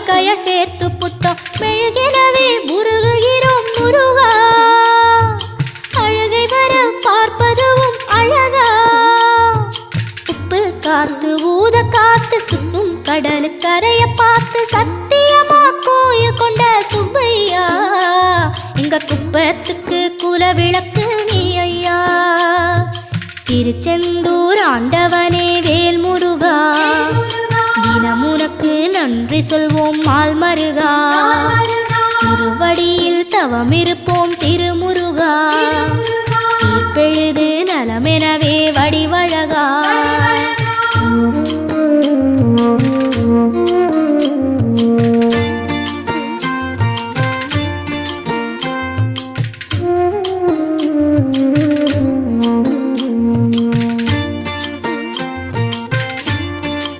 காணிக்கைய சேர்த்து புட்டோம் மெழுகினவே முருகுகிறோம் முருகா. அழுகை வர பார்ப்பதுவும் அழகா. உப்பு காத்து ஊத காத்து சுத்தும் கடலு கரைய பார்த்து சத்தியமா கோயில் கொண்ட சுப்பையா. எங்க குப்பத்துக்கு குல விளக்கு நீ ஐயா. திருச்செந்தூர் ஆண்டவனே நன்றி சொல்வோம் மால்மருகா திருவடியில் தவமிருப்போம் திருமுருகா. இப்பெழுது நலமெனவே வடிவழகா.